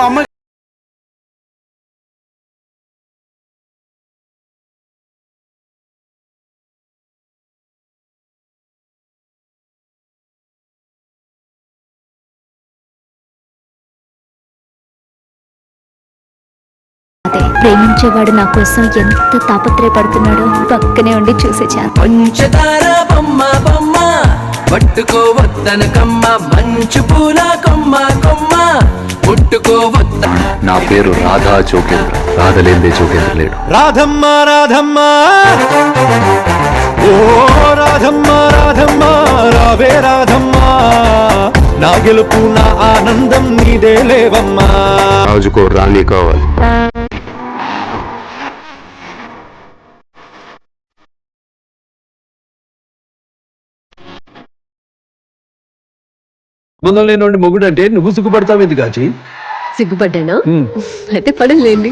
అమ్మ అదే ప్రేమించేవాడు నా కోసం ఎంత తాపత్రయపడుతున్నాడో పక్కనే ఉండి చూసేచాను పంచదార బొమ్మ బొమ్మ పట్టుకోవద్దన కమ్మ మంచు పూల కొమ్మ కొమ్మ. ముట్టుకోవద్ద నా పేరు రాధా చోకేంద్ర రాధలేందే చోకేంద్ర లేడు. రాధమ్మ రాధమ్మ. ఓ రాధమ్మ రాధమ్మ రావే రాధమ్మ. నా గెలుపు నా ఆనందం నీదే లేవమ్మా. రాజుకో రాణి కావాలి. సంబంధం లేనివాడి మొగుడు అంటే నువ్వు సిగ్గుపడతావు ఎందుకు కాచి సిగ్గుపడ్డానా అయితే పడలేండి